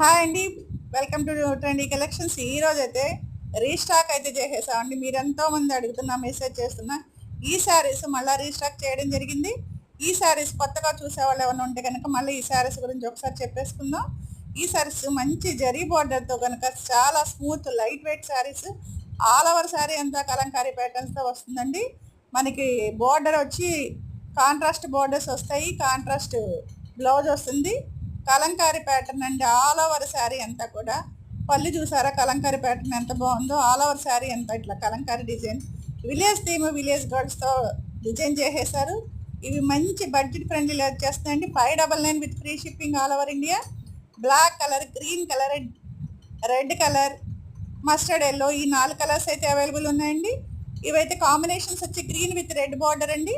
Hi అండి. Welcome to trendy collections. ఈ అయితే రీస్టాక్ అయితే చేసేసామండి. మీరు ఎంతోమంది అడుగుతున్నా మెసేజ్ చేస్తున్నా ఈ శారీస్ మళ్ళీ రీస్టాక్ చేయడం జరిగింది. ఈ శారీస్ కొత్తగా చూసేవాళ్ళు ఏమైనా ఉంటే కనుక మళ్ళీ ఈ శారీస్ గురించి ఒకసారి చెప్పేసుకుందాం. ఈ శారీస్ మంచి జరీ బార్డర్తో కనుక చాలా smooth light weight saris. All over sari అంతా కలంకారీ ప్యాటర్న్స్తో వస్తుందండి. మనకి బోర్డర్ వచ్చి కాంట్రాస్ట్ బోర్డర్స్ వస్తాయి. కాంట్రాస్ట్ బ్లౌజ్ వస్తుంది. కలంకారీ ప్యాటర్న్ అండి. ఆల్ ఓవర్ శారీ అంతా కూడా. పళ్ళు చూసారా? కలంకారీ ప్యాటర్న్ ఎంత బాగుందో. ఆల్ ఓవర్ శారీ అంతా ఇట్లా kalamkari design. Village theme village గర్ల్స్తో design చేసేసారు. ఇవి మంచి బడ్జెట్ ఫ్రెండ్లీ వచ్చేస్తాయండి five double nine with free shipping all over India. Black colour green colour red colour mustard yellow ఈ నాలుగు కలర్స్ అయితే అవైలబుల్ ఉన్నాయండి. ఇవైతే కాంబినేషన్స్ వచ్చి గ్రీన్ విత్ రెడ్ బార్డర్ అండి.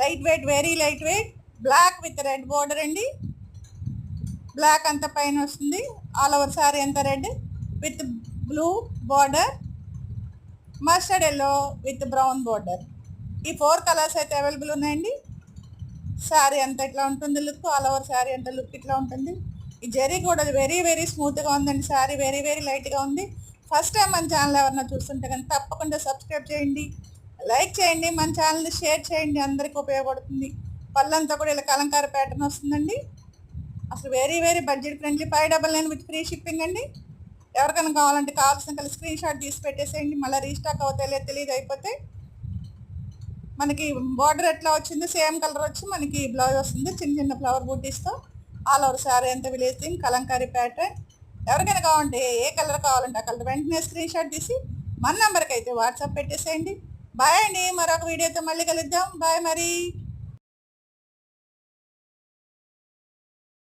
Light weight very light weight black with red border అండి. Black అంత పైన వస్తుంది. ఆల్ ఓవర్ సారీ అంత red with blue border. Mustard yellow with brown border. ఈ ఫోర్ కలర్స్ అయితే అవైలబుల్ ఉన్నాయండి. శారీ అంతా ఇట్లా ఉంటుంది లుక్. ఆల్ ఓవర్ శారీ అంతా లుక్ ఇట్లా ఉంటుంది. ఈ జరీ కూడా వెరీ వెరీ స్మూత్గా ఉందండి. శారీ వెరీ వెరీ లైట్గా ఉంది. ఫస్ట్ టైం మన ఛానల్ ఎవరన్నా చూస్తుంటే కానీ తప్పకుండా సబ్స్క్రైబ్ చేయండి. లైక్ చేయండి. మన ఛానల్ని షేర్ చేయండి. అందరికీ ఉపయోగపడుతుంది. పళ్ళంతా కూడా ఇలా కలంకార ప్యాటర్న్ వస్తుందండి. అసలు very very budget friendly five double nine with free shipping అండి. ఎవరికైనా కావాలంటే కావాల్సిన కలిసి స్క్రీన్ షాట్ తీసి పెట్టేసేయండి. మళ్ళీ రీస్టాక్ అవుతాయి తెలియదు అయిపోతే. మనకి బార్డర్ ఎట్లా వచ్చింది సేమ్ కలర్ వచ్చి మనకి బ్లౌజ్ వస్తుంది. చిన్న చిన్న ఫ్లవర్ బూటీస్తో ఆల్ ఓవర్ శారీ అంతా విలేజ్ థీమ్ కలంకారీ ప్యాటర్న్ ఎవరికైనా కావాలంటే ఏ కలర్ కావాలంటే ఆ కలర్ వెంటనే స్క్రీన్ షాట్ తీసి మన నెంబర్కి అయితే వాట్సాప్ పెట్టేసేయండి. బాయ్ అండి. మరొక వీడియోతో మళ్ళీ కలుద్దాం. బాయ్ మరి.